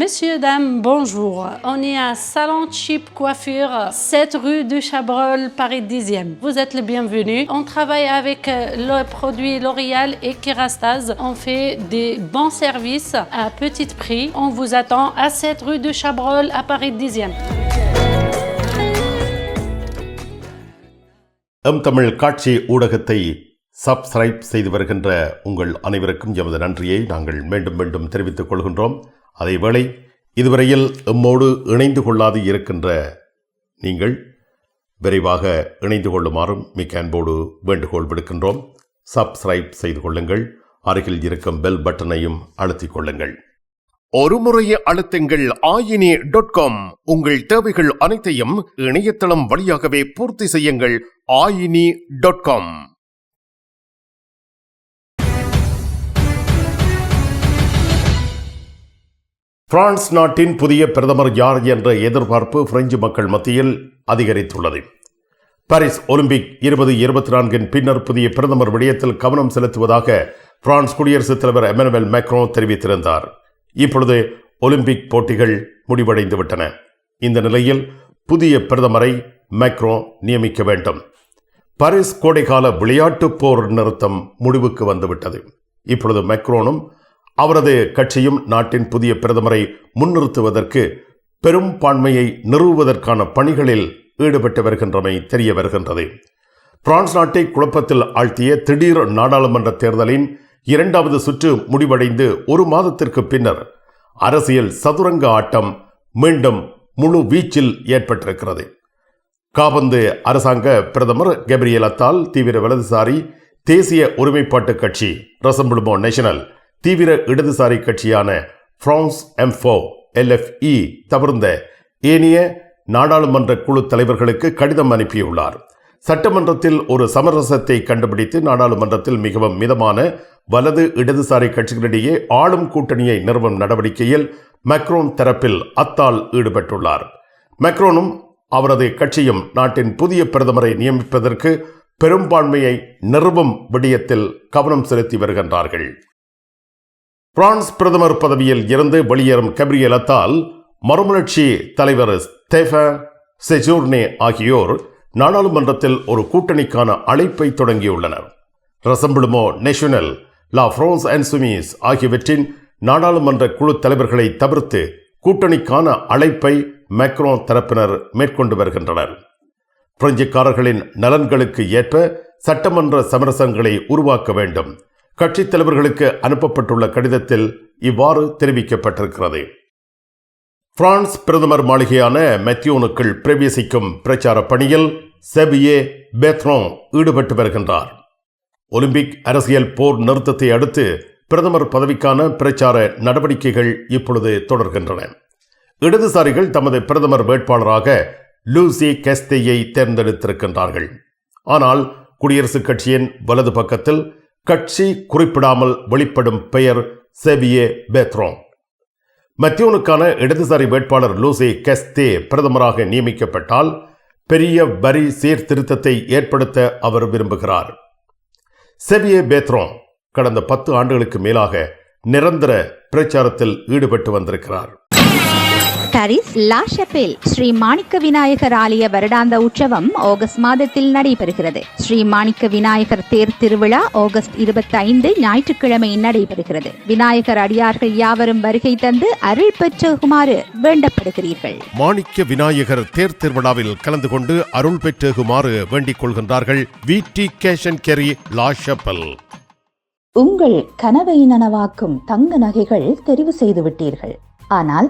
Messieurs, dames, bonjour. On est à Salon Chip Coiffure, 7 rue du Chabrol, Paris 10e. Vous êtes le bienvenu. On travaille avec euh, le produit L'Oréal et Kerastase. On fait des bons services à petit prix. On vous attend à 7 rue du Chabrol, à Paris 10e. M Tamil காட்சி ஊடகத்தை subscribe செய்து வருகின்ற உங்கள் அனைவருக்கும் எமது நன்றியை நாங்கள் மீண்டும் மீண்டும் தெரிவித்துக் கொள்கின்றோம் அதேவேளை இதுவரையில் எம்மோடு இணைந்து கொள்ளாது இருக்கின்ற நீங்கள் விரைவாக இணைந்து கொள்ளுமாறும் மிக்க அன்போடு வேண்டுகோள் விடுக்கின்றோம். சப்ஸ்கிரைப் செய்து கொள்ளுங்கள். அருகில் இருக்கும் பெல் பட்டனையும் அழுத்திக் கொள்ளுங்கள். ஒரு அழுத்தங்கள். ஆயினி டாட் காம் உங்கள் தேவைகள் அனைத்தையும் இணையதளம் வழியாகவே பூர்த்தி செய்யுங்கள். ஆயினி டாட் காம் பிரான்ஸ் நாட்டின் புதிய பிரதமர் யார் என்ற எதிர்பார்ப்பு பிரெஞ்சு மக்கள் மத்தியில் அதிகரித்துள்ளது. பாரிஸ் ஒலிம்பிக் இருபது இருபத்தி நான்கின் பின்னர் புதிய பிரதமர் விடயத்தில் கவனம் செலுத்துவதாக பிரான்ஸ் குடியரசுத் தலைவர் எமனுவல் மேக்ரோ தெரிவித்திருந்தார். இப்பொழுது ஒலிம்பிக் போட்டிகள் முடிவடைந்து விட்டன இந்த நிலையில் புதிய பிரதமரை மேக்ரோ நியமிக்க வேண்டும். பாரிஸ் கோடைகால விளையாட்டுப் போர் நிறுத்தம் முடிவுக்கு வந்துவிட்டது. இப்பொழுது மேக்ரோனும் அவரது கட்சியும் நாட்டின் புதிய பிரதமரை முன்னிறுத்துவதற்கு பெரும்பான்மையை நிறுவுவதற்கான பணிகளில் ஈடுபட்டு வருகின்றமை தெரிய வருகின்றது. பிரான்ஸ் நாட்டை குழப்பத்தில் ஆழ்த்திய திடீர் நாடாளுமன்ற தேர்தலின் இரண்டாவது சுற்று முடிவடைந்து ஒரு மாதத்திற்கு பின்னர் அரசியல் சதுரங்க ஆட்டம் மீண்டும் முழு வீச்சில் ஏற்பட்டிருக்கிறது. காபந்து அரசாங்க பிரதமர் கெப்ரியல் அத்தால் தீவிர வலதுசாரி தேசிய ஒருமைப்பாட்டு கட்சி ரசம்பிளுமோ நேஷனல் தீவிர இடதுசாரி கட்சியான பிரான்ஸ் எம்ஃபோ எல்எஃப்இ தவிர்ந்த ஏனைய நாடாளுமன்ற குழு தலைவர்களுக்கு கடிதம் அனுப்பியுள்ளார். சட்டமன்றத்தில் ஒரு சமரசத்தை கண்டுபிடித்து நாடாளுமன்றத்தில் மிகவும் மிதமான வலது இடதுசாரி கட்சிகளிடையே ஆளும் கூட்டணியை நிறுவும் நடவடிக்கையில் மக்ரோன் தரப்பில் அத்தால் ஈடுபட்டுள்ளார். மக்ரோனும் அவரது கட்சியும் நாட்டின் புதிய பிரதமரை நியமிப்பதற்கு பெரும்பான்மையை நிறுவும் விடயத்தில் கவனம் செலுத்தி வருகின்றார்கள். பிரான்ஸ் பிரதமர் பதவியில் இருந்து வெளியேறும் கபிரியலத்தால் மறுமலர்ச்சி தலைவர் ஸ்டெஃபன் செஜூர்னே ஆகியோர் நாடாளுமன்றத்தில் ஒரு கூட்டணிக்கான அழைப்பை தொடங்கியுள்ளனர். ரசம்பிடுமோ நேஷனல் லா ஃப்ரோன்ஸ் அண்ட் சுமிஸ் ஆகியவற்றின் நாடாளுமன்ற குழு தலைவர்களை தவிர்த்து கூட்டணிக்கான அழைப்பை மேக்ரோ தரப்பினர் மேற்கொண்டு வருகின்றனர். பிரெஞ்சுக்காரர்களின் நலன்களுக்கு ஏற்ப சட்டமன்ற சமரசங்களை உருவாக்க வேண்டும். கட்சித் தலைவர்களுக்கு அனுப்பப்பட்டுள்ள கடிதத்தில் இவ்வாறு தெரிவிக்கப்பட்டிருக்கிறது. பிரான்ஸ் பிரதமர் மாளிகையான மெத்தியோனுக்குள் பிரவேசிக்கும் பிரச்சார பணியில் செபியே பேத்ரோன் ஈடுபட்டு வருகின்றார். ஒலிம்பிக் அரசியல் போர் நிறுத்தத்தை அடுத்து பிரதமர் பதவிக்கான பிரச்சார நடவடிக்கைகள் இப்பொழுது தொடர்கின்றன. இடதுசாரிகள் தமது பிரதமர் வேட்பாளராக லூசி கெஸ்தேயை தேர்ந்தெடுத்திருக்கின்றார்கள். ஆனால் குடியரசுக் கட்சியின் வலது பக்கத்தில் கட்சி குறிப்பிடாமல் வெளிப்படும் பெயர் செவியே பேத்ரோன். மத்தியோனுக்கான இடதுசாரி வேட்பாளர் லூசி கெஸ்தே பிரதமராக நியமிக்கப்பட்டால் பெரிய வரி சீர்திருத்தத்தை ஏற்படுத்த அவர் விரும்புகிறார். செவியே பேத்ரோன் கடந்த பத்து ஆண்டுகளுக்கு மேலாக நிரந்தர பிரச்சாரத்தில் ஈடுபட்டு வந்திருக்கிறார். Paris La Chapelle Sri Manikka Vinayakar ஆலய வருடாந்த உற்சவம் ஆகஸ்ட் மாதத்தில் நடைபெறுகிறது. ஸ்ரீ மாணிக்க விநாயகர் தேர் திருவிழா ஆகஸ்ட் இருபத்தி ஐந்து ஞாயிற்றுக்கிழமை நடைபெறுகிறது. விநாயகர் அடியார்கள் யாவரும் வருகை தந்து அருள் பெற்றுகுமாறு வேண்டப்படுகிறீர்கள். மாணிக்க விநாயகர் தேர் திருவிழாவில் கலந்து கொண்டு அருள் பெற்றுகுமாறு வேண்டிக் கொள்கின்றார்கள் V. D. Cash and carry La Chapelle உங்கள் கனவை நனவாக்கும் தங்க நகைகள் தெரிவு செய்து விட்டீர்கள் ஆனால்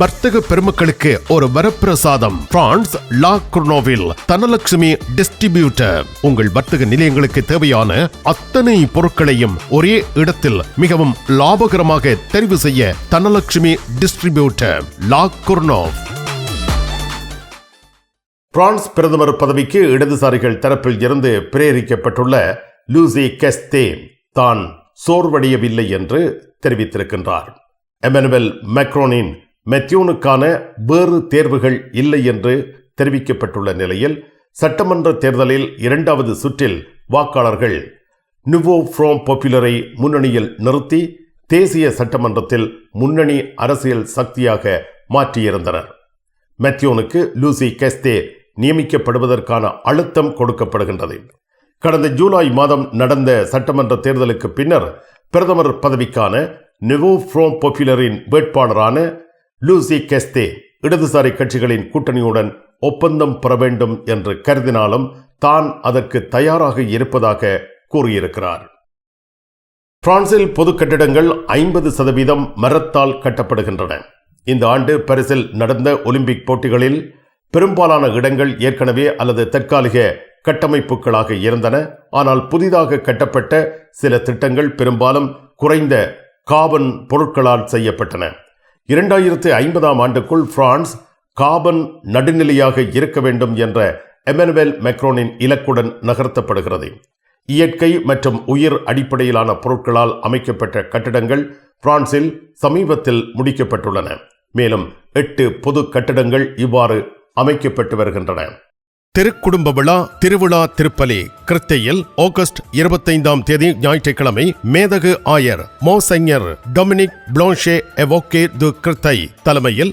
வர்த்தக பெருமக்களுக்கு ஒரு வரப்பிரசாதம். பிரான்ஸ் லா குர்னோவில் தனலட்சுமி டிஸ்ட்ரிபியூட்டர். உங்கள் வர்த்தக நிலையங்களுக்கு தேவையான அத்தனை பொருட்களையும் ஒரே இடத்தில் மிகவும் லாபகரமாக தெரிவு செய்ய Dhanalakshmi distributor. La Courneuve France பிரதமர் பதவிக்கு இடதுசாரிகள் தரப்பில் இருந்து பிரேரிக்கப்பட்டுள்ள லூசி கெஸ்தே தான் சோர்வடையவில்லை என்று தெரிவித்திருக்கின்றார். எமனுவல் மெக்ரோனின் மெத்யூனுக்கான வேறு தேர்வுகள் இல்லை என்று தெரிவிக்கப்பட்டுள்ள நிலையில் சட்டமன்ற தேர்தலில் இரண்டாவது சுற்றில் வாக்காளர்கள் நுவோ ஃப்ரோம் பாப்புலரை முன்னணியில் நிறுத்தி தேசிய சட்டமன்றத்தில் முன்னணி அரசியல் சக்தியாக மாற்றியிருந்தனர். மெத்யோனுக்கு லூசி கெஸ்தே நியமிக்கப்படுவதற்கான அழுத்தம் கொடுக்கப்படுகின்றது. கடந்த ஜூலை மாதம் நடந்த சட்டமன்ற தேர்தலுக்கு பின்னர் பிரதமர் பதவிக்கான நிவோ ஃப்ரோம் பாப்புலரின் வேட்பாளரான லூசி கெஸ்தே இடதுசாரி கட்சிகளின் கூட்டணியுடன் ஒப்பந்தம் பெற வேண்டும் என்று கருதினாலும் தான் அதற்கு தயாராக இருப்பதாக கூறியிருக்கிறார். பிரான்சில் பொது கட்டிடங்கள் ஐம்பது சதவீதம் மரத்தால் கட்டப்படுகின்றன. இந்த ஆண்டு பரிசில் நடந்த ஒலிம்பிக் போட்டிகளில் பெரும்பாலான இடங்கள் ஏற்கனவே அல்லது தற்காலிக கட்டமைப்புகளாக இருந்தன. ஆனால் புதிதாக கட்டப்பட்ட சில திட்டங்கள் பெரும்பாலும் குறைந்த காபன் பொருட்களால் செய்யப்பட்டன. இரண்டாயிரத்து ஐம்பதாம் ஆண்டுக்குள் பிரான்ஸ் காபன் நடுநிலையாக இருக்க வேண்டும் என்ற எமனுவேல் மெக்ரோனின் இலக்குடன் நகர்த்தப்படுகிறது. இயற்கை மற்றும் உயிர் அடிப்படையிலான பொருட்களால் அமைக்கப்பட்ட கட்டிடங்கள் பிரான்சில் சமீபத்தில் முடிக்கப்பட்டுள்ளன. மேலும் எட்டு பொது கட்டிடங்கள் இவ்வாறு அமைக்கப்பட்டு வருகின்றன. திருக்குடும்ப விழா திருவிழா திருப்பலி கிருத்தையில் ஆகஸ்ட் இருபத்தைந்தாம் தேதி ஞாயிற்றுக்கிழமை மேதகு ஆயர் மோசைஞர் டொமினிக் பிளான்ஷே எவோகே து கிருத்தை தலைமையில்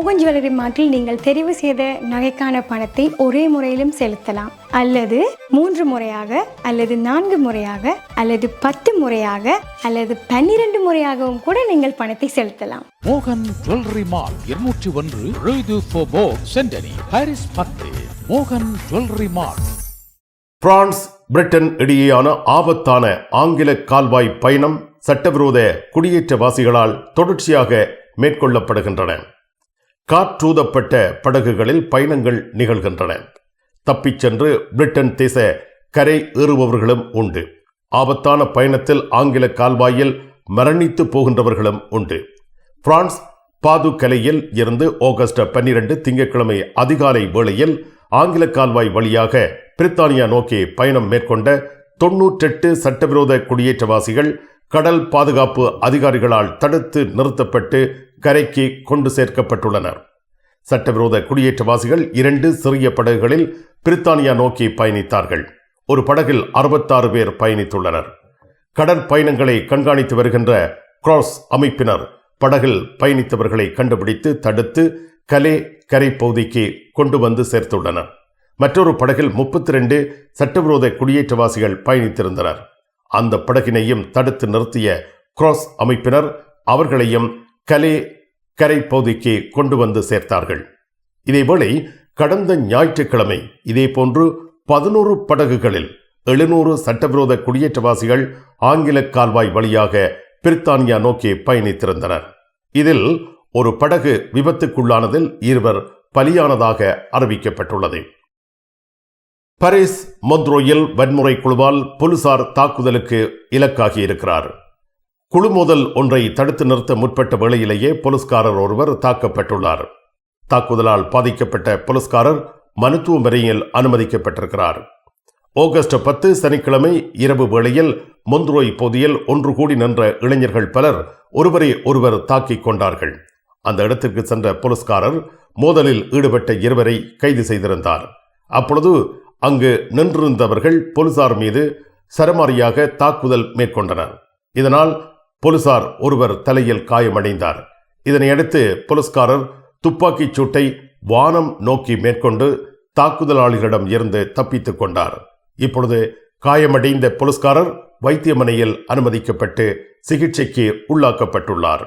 மோகன் ஜுவல்லரி மார்ட்டில் நீங்கள் தெரிவு செய்த நகைக்கான பணத்தை ஒரே முறையிலும் செலுத்தலாம். அல்லது மூன்று முறையாக அல்லது நான்கு முறையாக அல்லது பத்து முறையாக அல்லது பன்னிரண்டு முறையாகவும் கூட நீங்கள் பணத்தை செலுத்தலாம். மோகன் ஜுவல்லரி மால் இருநூற்றி ஒன்று சென்டனி பாரிஸ் பத்து. மோகன் ஜுவல்லரி மால் பிரான்ஸ் பிரிட்டன் இடையேயான ஆபத்தான ஆங்கில கால்வாய் பயணம் சட்டவிரோத குடியேற்றவாசிகளால் தொடர்ச்சியாக மேற்கொள்ளப்படுகின்றன. காற்றூதப்பட்ட படகுகளில் பயணங்கள் நிகழ்கின்றன. தப்பிச் சென்று பிரிட்டன் தேச கரை ஏறுபவர்களும் உண்டு. ஆபத்தான பயணத்தில் ஆங்கில கால்வாயில் மரணித்து போகின்றவர்களும் உண்டு. பிரான்ஸ் பாதுகலையில் இருந்து ஆகஸ்ட் பன்னிரண்டு திங்கட்கிழமை அதிகாலை வேளையில் ஆங்கில கால்வாய் வழியாக பிரித்தானியா நோக்கி பயணம் மேற்கொண்ட தொன்னூற்றெட்டு சட்டவிரோத குடியேற்றவாசிகள் கடல் பாதுகாப்பு அதிகாரிகளால் தடுத்து நிறுத்தப்பட்டு கரைக்கு கொண்டு சேர்க்கப்பட்டுள்ளனர். சட்டவிரோத குடியேற்றவாசிகள் இரண்டு சிறிய படகுகளில் பிரித்தானியா நோக்கி பயணித்தார்கள். ஒரு படகில் அறுபத்தாறு பேர் பயணித்துள்ளனர். கடற்பயணங்களை கண்காணித்து வருகின்ற கிராஸ் அமைப்பினர் படகில் பயணித்தவர்களை கண்டுபிடித்து தடுத்து கலே கரை பகுதிக்கு கொண்டு வந்து சேர்த்துள்ளனர். மற்றொரு படகில் முப்பத்தி ரெண்டு சட்டவிரோத குடியேற்றவாசிகள் பயணித்திருந்தனர். அந்த படகினையும் தடுத்து நிறுத்திய குரோஸ் அமைப்பினர் அவர்களையும் கலே கரை பகுதிக்கு கொண்டு வந்து சேர்த்தார்கள். இதேவேளை கடந்த ஞாயிற்றுக்கிழமை இதேபோன்று பதினோரு படகுகளில் எழுநூறு சட்டவிரோத குடியேற்றவாசிகள் ஆங்கில கால்வாய் வழியாக பிரித்தானியா நோக்கி பயணித்திருந்தனர். இதில் ஒரு படகு விபத்துக்குள்ளானதில் இருவர் பலியானதாக அறிவிக்கப்பட்டுள்ளது. பாரிஸ் மொந்த்ரோயில் வன்முறை குழுவால் போலீசார் தாக்குதலுக்கு இலக்காகி இருக்கிறார் குழு மோதல் ஒன்றை தடுத்து நிறுத்த முற்பட்ட வேளையிலேயே போலீஸ்காரர் ஒருவர் தாக்கப்பட்டுள்ளார். தாக்குதலால் பாதிக்கப்பட்ட போலீஸ்காரர் மருத்துவமனையில் அனுமதிக்கப்பட்டிருக்கிறார். ஆகஸ்ட் பத்து சனிக்கிழமை இரவு வேளையில் மொந்த்ரோய் பகுதியில் ஒன்று கூடி நின்ற இளைஞர்கள் பலர் ஒருவரை ஒருவர் தாக்கிக் கொண்டார்கள். அந்த இடத்திற்கு சென்ற போலீஸ்காரர் மோதலில் ஈடுபட்ட இருவரை கைது செய்திருந்தார். அப்பொழுது அங்கு நின்றிருந்தவர்கள் போலீசார் மீது சரமாரியாக தாக்குதல் மேற்கொண்டனர். இதனால் போலீசார் ஒருவர் தலையில் காயமடைந்தார். இதனையடுத்து போலீஸ்காரர் துப்பாக்கிச் சூட்டை வானம் நோக்கி மேற்கொண்டு தாக்குதலாளிகளிடம் இருந்து தப்பித்துக் கொண்டார். இப்பொழுது காயமடைந்த போலீஸ்காரர் வைத்தியமனையில் அனுமதிக்கப்பட்டு சிகிச்சைக்கு உள்ளாக்கப்பட்டுள்ளார்.